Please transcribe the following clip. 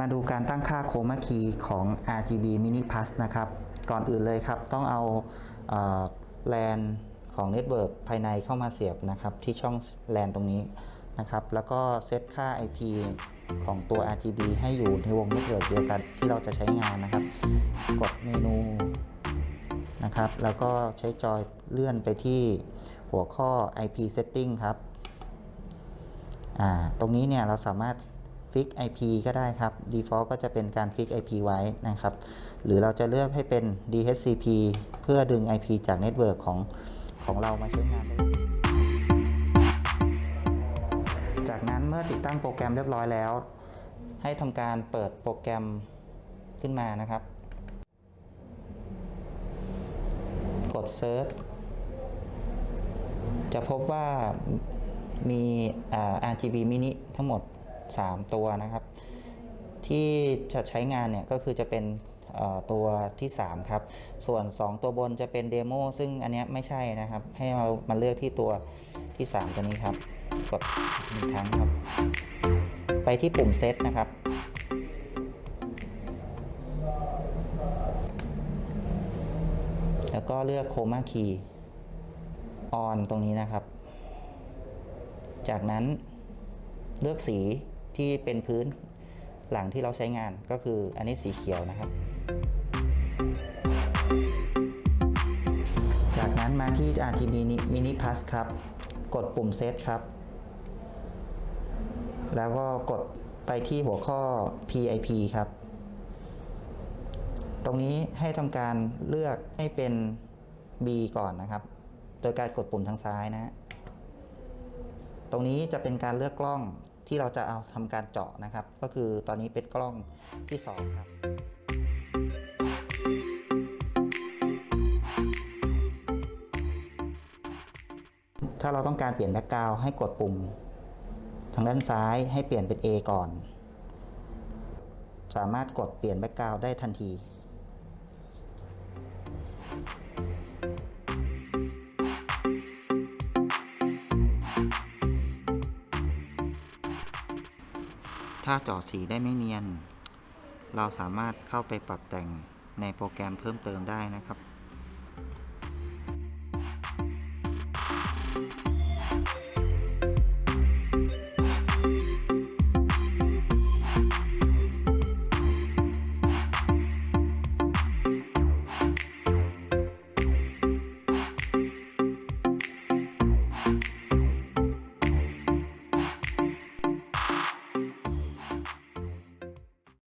มาดูการตั้งค่าโคมาคีของ RGB Mini Plus นะครับ ก่อนอื่นเลยครับ ต้องเอาแลนของเน็ตเวิร์กภายในเข้ามาเสียบนะครับ ที่ช่องแลนตรงนี้นะครับ แล้วก็เซตค่า IP ของตัว RGB ให้อยู่ในวงเน็ตเวิร์กเดียวกันที่เราจะใช้งานนะครับ กดเมนูนะครับ แล้วก็ใช้จอยเลื่อนไปที่หัวข้อ IP setting ครับ ตรงนี้เนี่ยเราสามารถ ฟิก IP ก็ได้ครับ default ก็จะเป็นการฟิก IP ไว้นะครับ หรือเราจะเลือกให้เป็น DHCP เพื่อดึง IP จากเน็ตเวิร์กของของเรามาใช้งานได้จากนั้นเมื่อติดตั้งโปรแกรมเรียบร้อยแล้ว ให้ทำการเปิดโปรแกรมขึ้นมานะครับ กด Search จะพบว่ามี RGB mini ทั้งหมด 3 ตัวนะครับ ที่จะใช้งานเนี่ยก็คือจะเป็นตัวที่ 3 ครับ ส่วน 2 ตัวบนจะเป็นเดโมซึ่งอันนี้ไม่ใช่นะครับ ให้เรามาเลือกที่ตัวที่ 3 ตัวนี้ครับ กดหนึ่งครั้งครับ ไปที่ปุ่มเซตนะครับ แล้วก็เลือกโคมาคีออนตรงนี้นะครับ จากนั้นเลือกสี ที่เป็นพื้นหลังที่เราใช้งานก็คืออันนี้สีเขียวนะครับ จากนั้นมาที่ RGB Mini Plus ครับ กดปุ่มเซตครับ แล้วก็กดไปที่หัวข้อ PIP ครับ ตรงนี้ให้ทำการเลือกให้เป็น B ก่อนนะครับ โดยการกดปุ่มทางซ้ายนะฮะตรงนี้จะเป็นการเลือกกล้อง ที่เราจะเอาทำการเจาะนะครับ ก็คือตอนนี้เป็นกล้องที่ 2 ครับ ถ้าเราต้องการเปลี่ยนแบ็กกราวให้กดปุ่ม ทางด้านซ้ายให้เปลี่ยนเป็น A ก่อน สามารถกดเปลี่ยนแบ็กกราวได้ทันที ถ้าเจาะสีได้ไม่เนียน เราสามารถเข้าไปปรับแต่งในโปรแกรมเพิ่มเติมได้นะครับ